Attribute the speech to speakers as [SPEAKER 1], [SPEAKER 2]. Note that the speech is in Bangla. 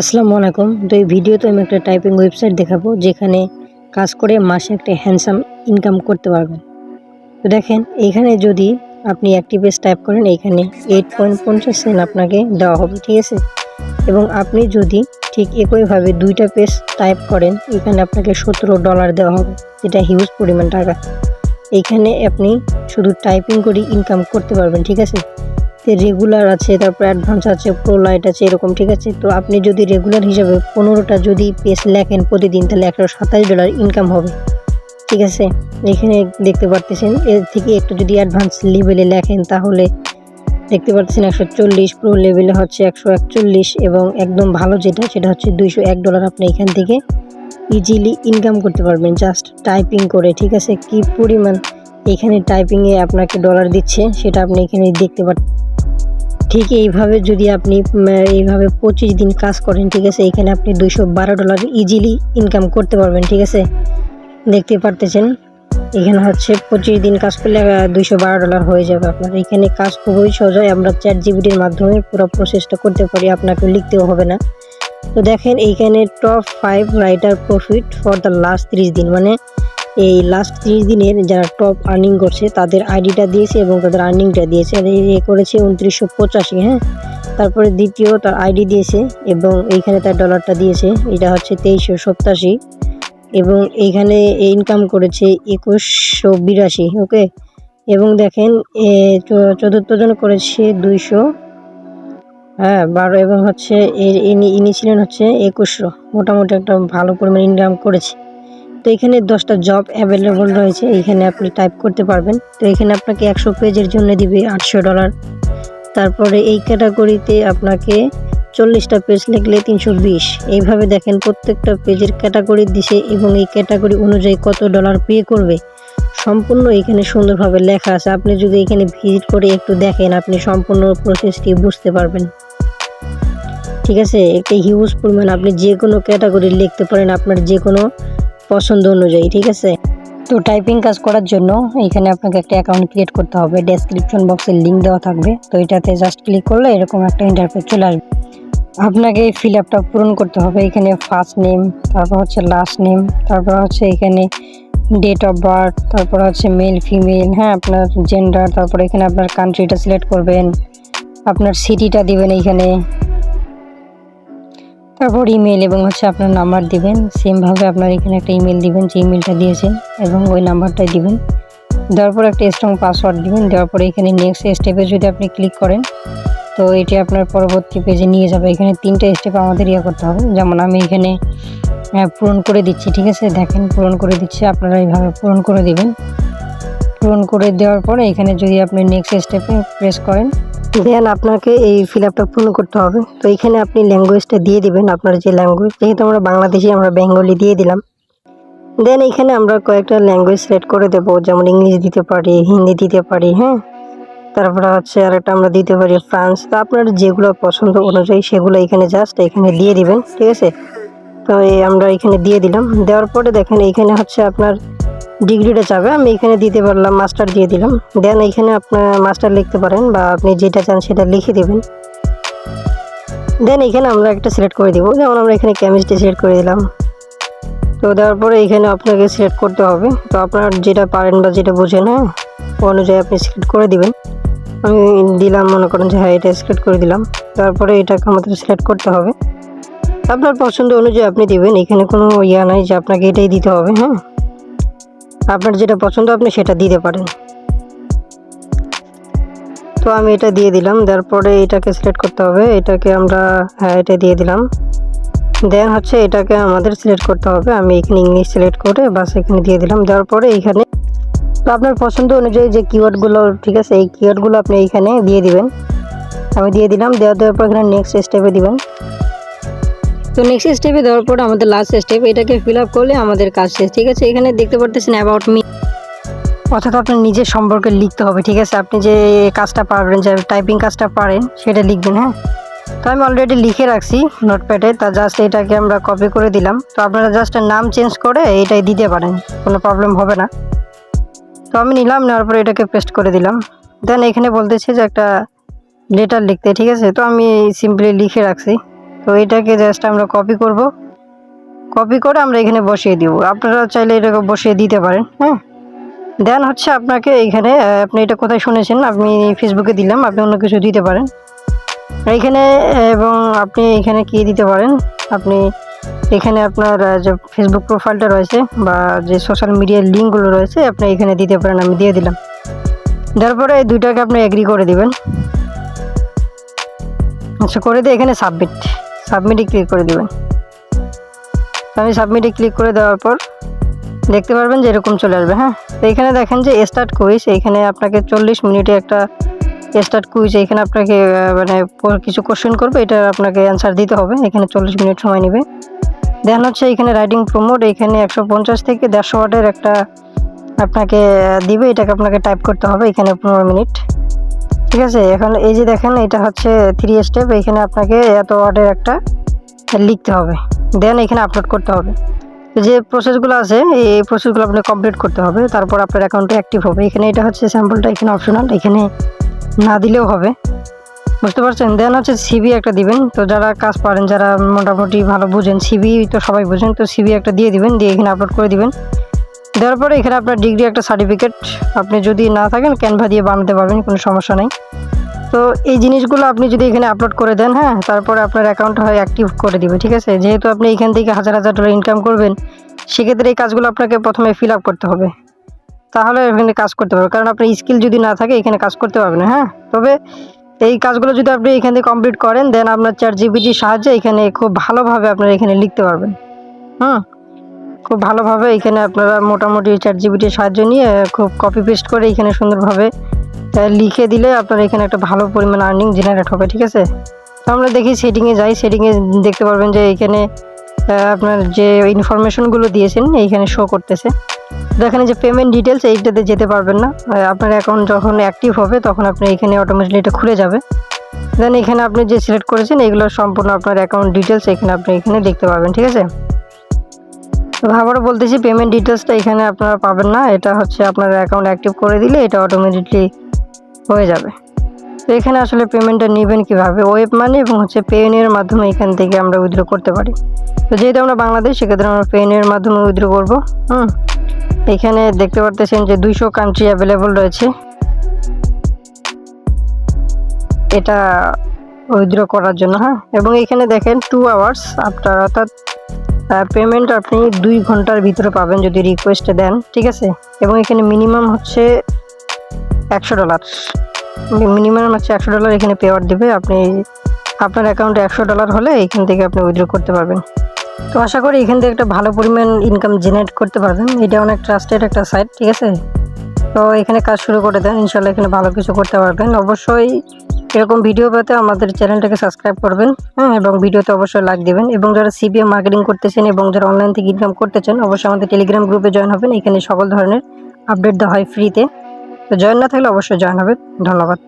[SPEAKER 1] আসসালামু আলাইকুম। তো এই ভিডিওতে আমি একটা টাইপিং ওয়েবসাইট দেখাবো, যেখানে কাজ করে মাসে একটা হ্যান্ডসাম ইনকাম করতে পারবেন। তো দেখেন এইখানে যদি আপনি একটি পেজ টাইপ করেন এইখানে এইট পয়েন্ট পঞ্চাশ সেন্ট আপনাকে দেওয়া হবে, ঠিক আছে? এবং আপনি যদি ঠিক একইভাবে দুইটা পেজ টাইপ করেন, এখানে আপনাকে সতেরো ডলার দেওয়া হবে। যেটা হিউজ পরিমাণ টাকা। এইখানে আপনি শুধু টাইপিং করে ইনকাম করতে পারবেন, ঠিক আছে? রেগুলার আছে, তারপর অ্যাডভান্স আছে প্রো লাইট আছে, এরকম, ঠিক আছে? তো আপনি যদি রেগুলার হিসাবে পনেরোটা যদি পেজ লেখেন প্রতিদিন, তাহলে একশো সাতাশ ডলার ইনকাম হবে। ঠিক আছে? এখানে দেখতে পারতেছেন, এর থেকে একটু যদি অ্যাডভান্স লেভেলে লেখেন, তাহলে দেখতে পাচ্ছেন একশো চল্লিশ প্রো লেভেলে হচ্ছে একশো একচল্লিশ এবং একদম ভালো যেটা, সেটা হচ্ছে দুইশো এক ডলার আপনি এখান থেকে ইজিলি ইনকাম করতে পারবেন। জাস্ট টাইপিং করে, ঠিক আছে? কি পরিমাণ এখানে টাইপিংয়ে আপনাকে ডলার দিচ্ছে, সেটা আপনি এখানে দেখতে পাচ্ছেন ঠিক এইভাবে যদি আপনি এইভাবে পঁচিশ দিন কাজ করেন, ঠিক আছে, এখানে আপনি দুইশো বারো ডলার ইজিলি ইনকাম করতে পারবেন, ঠিক আছে? দেখতে পারতেছেন? এখানে হচ্ছে পঁচিশ দিন কাজ করলে দুইশো বারো ডলার হয়ে যাবে আপনার। এখানে কাজ খুবই সহজ হয়, আমরা চ্যাট জিবিটির মাধ্যমে পুরো প্রসেসটা করতে পারি, আপনাকে লিখতেও হবে না। তো দেখেন, এইখানে top five writer profit for the last ত্রিশ দিন মানে এই লাস্ট ত্রিশ দিনের যারা টপ আর্নিং করছে, তাদের আইডিটা দিয়েছে এবং তাদের আর্নিংটা দিয়েছে। এ করেছে উনত্রিশশো পঁচাশি হ্যাঁ? তারপরে দ্বিতীয় তার আইডি দিয়েছে এবং এইখানে তার ডলারটা দিয়েছে। এটা হচ্ছে তেইশশো সপ্তাশি এবং এইখানে ইনকাম করেছে একুশশো বিরাশি ওকে এবং দেখেন চতুর্থ জন করেছে দুইশো হ্যাঁ বারো এবং হচ্ছে ইনি ইনি ছিলেন হচ্ছে একুশশো। মোটামুটি একটা ভালো পরিমাণ ইনকাম করেছে। তো এখানে দশটা জব অ্যাভেলেবল রয়েছে, এখানে আপনি টাইপ করতে পারবেন। তো এখানে আপনাকে একশো পেজের জন্য দিবে আটশো ডলার তারপরে এই ক্যাটাগরিতে আপনাকে চল্লিশটা পেজ লিখলে তিনশো বিশ। এইভাবে দেখেন প্রত্যেকটা পেজের ক্যাটাগরি দিছে এবং এই ক্যাটাগরি অনুযায়ী কত ডলার পে করবে। সম্পূর্ণ এখানে সুন্দরভাবে লেখা আছে। আপনি যদি এখানে ভিজিট করে একটু দেখেন, আপনি সম্পূর্ণ প্রসেসটি বুঝতে পারবেন। ঠিক আছে? একটা হিউজ পরিমাণ আপনি যে কোনো ক্যাটাগরি লিখতে পারেন। আপনার যে কোনো পছন্দ অনুযায়ী, ঠিক আছে? তো টাইপিং কাজ করার জন্য এখানে আপনাকে একটা অ্যাকাউন্ট ক্রিয়েট করতে হবে। ডেসক্রিপশন বক্সে লিঙ্ক দেওয়া থাকবে। তো এটাতে জাস্ট ক্লিক করলে এরকম একটা ইন্টারফেস চলে আসবে। আপনাকে এই ফিল আপটা পূরণ করতে হবে। এখানে ফার্স্ট নেম তারপর হচ্ছে লাস্ট নেম তারপর হচ্ছে এখানে ডেট অফ বার্থ তারপর হচ্ছে মেল ফিমেল হ্যাঁ আপনার জেন্ডার তারপর এখানে আপনার কান্ট্রিটা সিলেক্ট করবেন। আপনার সিটিটা দিবেন এইখানে তারপর ইমেল এবং হচ্ছে আপনার নাম্বার দিবেন। সেমভাবে আপনার এখানে একটা ইমেল দিবেন, যে ইমেলটা দিয়েছেন এবং ওই নাম্বারটাই দিবেন। দেওয়ার পর একটা স্ট্রং পাসওয়ার্ড দিবেন। দেওয়ার পরে এখানে নেক্সট স্টেপে যদি আপনি ক্লিক করেন, তো এটি আপনার পরবর্তী পেজে নিয়ে যাবে। এখানে তিনটে স্টেপ আমাদের ইয়ে করতে হবে। যেমন আমি এখানে পূরণ করে দিচ্ছি, ঠিক আছে? দেখেন, পূরণ করে দিচ্ছি। আপনারা এইভাবে পূরণ করে দিবেন। পূরণ করে দেওয়ার পরে এখানে যদি আপনি নেক্সট স্টেপে প্রেস করেন দেন আপনাকে এই ফিল আপটা পূর্ণ করতে হবে। তো এখানে আপনি ল্যাঙ্গুয়েজটা দিয়ে দিবেন, আপনার যে ল্যাঙ্গুয়েজ যেহেতু আমরা বাংলাদেশি, আমরা বেঙ্গলি দিয়ে দিলাম। দেন এখানে আমরা কয়েকটা ল্যাঙ্গুয়েজ সিলেক্ট করে দেবো, যেমন ইংলিশ দিতে পারি, হিন্দি দিতে পারি হ্যাঁ? তারপরে হচ্ছে আরেকটা আমরা দিতে পারি ফ্রান্স। তো আপনার যেগুলো পছন্দ অনুযায়ী সেগুলো এখানে জাস্ট এখানে দিয়ে দিবেন, ঠিক আছে? তো আমরা এখানে দিয়ে দিলাম। দেওয়ার পরে দেখেন এইখানে হচ্ছে আপনার ডিগ্রিটা চাবে, আমি এখানে দিতে পারলাম মাস্টার দিয়ে দিলাম। দেন এখানে আপনার মাস্টার লিখতে পারেন বা আপনি যেটা চান সেটা লিখে দেবেন। দেন এখানে আমরা একটা সিলেক্ট করে দিব। যেমন আমরা এখানে কেমিস্ট্রি সিলেক্ট করে দিলাম। তো দেওয়ার পরে এখানে আপনাকে সিলেক্ট করতে হবে। তো আপনার যেটা পারেন বা যেটা বোঝেন হ্যাঁ অনুযায়ী আপনি সিলেক্ট করে দিবেন। আমি দিলাম, মনে করেন যে হ্যাঁ এটা সিলেক্ট করে দিলাম। তারপরে এটাকে আমাদের সিলেক্ট করতে হবে। আপনার পছন্দ অনুযায়ী আপনি দিবেন। এখানে কোনো ইয়া নাই যে, আপনাকে এটাই দিতে হবে হ্যাঁ। আপনার যেটা পছন্দ, আপনি সেটা দিতে পারেন। তো আমি এটা দিয়ে দিলাম, দেওয়ার পরে এটাকে সিলেক্ট করতে হবে। এটাকে আমরা হ্যাঁ এটা দিয়ে দিলাম। দেন হচ্ছে এটাকে আমাদের সিলেক্ট করতে হবে। আমি এখানে ইংলিশ সিলেক্ট করে বাস এখানে দিয়ে দিলাম। দেওয়ার পরে এখানে তো আপনার পছন্দ অনুযায়ী যে কিওয়ার্ডগুলো ঠিক আছে, এই কিওয়ার্ডগুলো আপনি এইখানে দিয়ে দিবেন। আমি দিয়ে দিলাম, দেওয়া, দেওয়ার পর এখানে নেক্সট স্টেপে দিবেন। তো নেক্সট স্টেপে দেওয়ার পর আমাদের লাস্ট স্টেপ এটাকে ফিল আপ করলে আমাদের কাজ শেষ, ঠিক আছে? এখানে দেখতে পারতেছেন অ্যাবাউট মি অর্থাৎ আপনার নিজের সম্পর্কে লিখতে হবে, ঠিক আছে? আপনি যে কাজটা পারবেন, যে টাইপিং কাজটা পারেন, সেটা লিখবেন হ্যাঁ? তো আমি অলরেডি লিখে রাখছি নোটপ্যাডে তা জাস্ট এটাকে আমরা কপি করে দিলাম। তো আপনারা জাস্ট নাম চেঞ্জ করে এটাই দিতে পারেন, কোনো প্রবলেম হবে না। তো আমি নিলাম, নেওয়ার পরে এটাকে পেস্ট করে দিলাম। দেন এখানে বলতেছে যে একটা লেটার লিখতে, ঠিক আছে? তো আমি সিম্পলি লিখে রাখছি। তো এটাকে জাস্ট আমরা কপি করব। কপি করে আমরা এখানে বসিয়ে দিব। আপনারা চাইলে এটাকে বসিয়ে দিতে পারেন হ্যাঁ? দেন হচ্ছে আপনাকে এইখানে আপনি এটা কোথায় শুনেছেন? আপনি ফেসবুকে দিলাম, আপনি অন্য কিছু দিতে পারেন। এইখানে এবং আপনি এখানে কি দিতে পারেন? আপনি এখানে আপনার যে ফেসবুক প্রোফাইলটা রয়েছে বা যে সোশ্যাল মিডিয়ার লিঙ্কগুলো রয়েছে, আপনি এখানে দিতে পারেন, আমি দিয়ে দিলাম। দেওয়ার পরে এই দুইটাকে আপনি এগ্রি করে দিবেন। আচ্ছা করে দিয়ে এখানে সাবমিট সাবমিটে ক্লিক করে দেবেন আমি সাবমিটে ক্লিক করে দেওয়ার পর দেখতে পারবেন যে এরকম চলে আসবে হ্যাঁ? তো এখানে দেখেন যে স্টার্ট কুইজ এইখানে আপনাকে চল্লিশ মিনিটে একটা স্টার্ট কুইজ এখানে আপনাকে মানে কিছু কোশ্চেন করবে, এটা আপনাকে অ্যান্সার দিতে হবে, এখানে চল্লিশ মিনিট সময় নেবে। দেন হচ্ছে এখানে রাইডিং প্রমোট এখানে একশো পঞ্চাশ থেকে দেড়শো ওয়াটের একটা আপনাকে দিবে, এটাকে আপনাকে টাইপ করতে হবে, এখানে পনেরো মিনিট। ঠিক আছে, এখন এই যে দেখেন, এটা হচ্ছে থ্রি স্টেপ এখানে আপনাকে এত ওয়ার্ডের একটা লিখতে হবে। দেন এখানে আপলোড করতে হবে। যে প্রসেসগুলো আছে, এই প্রসেসগুলো আপনি কমপ্লিট করতে হবে। তারপর আপনার অ্যাকাউন্টে অ্যাক্টিভ হবে। এখানে এটা হচ্ছে স্যাম্পলটা এখানে অপশনাল এখানে না দিলেও হবে। বুঝতে পারছেন? দেন হচ্ছে সিবি একটা দিবেন। তো যারা কাজ পারেন, যারা মোটামুটি ভালো বুঝেন সিবি তো সবাই বুঝেন। তো সিবি একটা দিয়ে দিবেন, দিয়ে এখানে আপলোড করে দিবেন। দেওয়ার পরে এখানে আপনার ডিগ্রি একটা সার্টিফিকেট আপনি যদি না থাকেন ক্যানভা দিয়ে বানাতে পারবেন, কোনো সমস্যা নেই। তো এই জিনিসগুলো আপনি যদি এখানে আপলোড করে দেন হ্যাঁ তারপরে আপনার অ্যাকাউন্ট হয় অ্যাক্টিভ করে দিবে, ঠিক আছে? যেহেতু আপনি এখান থেকে হাজার হাজার ডলার ইনকাম করবেন, সেক্ষেত্রে এই কাজগুলো আপনাকে প্রথমে ফিল আপ করতে হবে। তাহলে এখানে কাজ করতে পারবে কারণ আপনার স্কিল যদি না থাকে, এখানে কাজ করতে পারবেন না হ্যাঁ? তবে এই কাজগুলো যদি আপনি এখান থেকে কমপ্লিট করেন দেন আপনার চার জিবিটির সাহায্যে এখানে খুব ভালোভাবে আপনারা এখানে লিখতে পারবেন। হুম? খুব ভালোভাবে এখানে আপনারা মোটামুটি চার জিবিটির সাহায্য নিয়ে খুব কপি পেস্ট করে এখানে সুন্দরভাবে লিখে দিলে আপনার এখানে একটা ভালো পরিমাণ আর্নিং জেনারেট হবে, ঠিক আছে? তো আমরা দেখি সেটিংয়ে যাই সেটিংয়ে দেখতে পারবেন যে এখানে আপনার যে ইনফরমেশনগুলো দিয়েছেন, এইখানে শো করতেছে। দেখেন যে পেমেন্ট ডিটেলস এইটাতে যেতে পারবেন না। আপনার অ্যাকাউন্ট যখন অ্যাক্টিভ হবে, তখন আপনি এখানে অটোমেটিকলি এটা খুলে যাবে। দেন এখানে আপনি যে সিলেক্ট করেছেন, এগুলো সম্পূর্ণ আপনার অ্যাকাউন্ট ডিটেলস এখানে আপনি এখানে দেখতে পারবেন, ঠিক আছে? আবারও বলতেছি পেমেন্ট ডিটেলসটা এখানে আপনারা পাবেন না। এটা হচ্ছে আপনার অ্যাকাউন্ট অ্যাক্টিভ করে দিলে এটা অটোমেটিকলি হয়ে যাবে। তো এখানে আসলে পেমেন্টটা নেবেন কীভাবে? ওয়েব মানি এবং হচ্ছে পেনের মাধ্যমে এখান থেকে আমরা উইথড্র করতে পারি। তো যেহেতু আমরা বাংলাদেশ, সেক্ষেত্রে আমরা পেনের মাধ্যমে উইথড্র করব। হুম? এখানে দেখতে পারতেছেন যে দুইশো কান্ট্রি অ্যাভেলেবল রয়েছে। এটা উইথড্র করার জন্য হ্যাঁ? এবং এখানে দেখেন টু আওয়ার্স আপনার অর্থাৎ পেমেন্ট আপনি দুই ঘণ্টার ভিতরে পাবেন যদি রিকোয়েস্টে দেন, ঠিক আছে? এবং এখানে মিনিমাম হচ্ছে একশো ডলার মিনিমাম হচ্ছে একশো ডলার এখানে পেওয়ার দেবে। আপনি আপনার অ্যাকাউন্টে একশো ডলার হলে এখান থেকে আপনি উইথড্র করতে পারবেন। তো আশা করি এখান থেকে একটা ভালো পরিমাণ ইনকাম জেনারেট করতে পারবেন। এটা অনেক ট্রাস্টেড একটা সাইট ঠিক আছে? তো এখানে কাজ শুরু করে দেন। ইনশাল্লাহ এখানে ভালো কিছু করতে পারবেন। অবশ্যই এরকম ভিডিও পেতে আমাদের চ্যানেলটাকে সাবস্ক্রাইব করবেন হ্যাঁ এবং ভিডিওতে অবশ্যই লাইক দেবেন, এবং যারা সিবিএম মার্কেটিং করতেছেন এবং যারা অনলাইন থেকে ইনকাম করতেছেন, অবশ্যই আমাদের টেলিগ্রাম গ্রুপে জয়েন হবেন, এখানে সকল ধরনের আপডেট দেওয়া হয় ফ্রিতে তো জয়েন না থাকলে অবশ্যই জয়েন হবে ধন্যবাদ।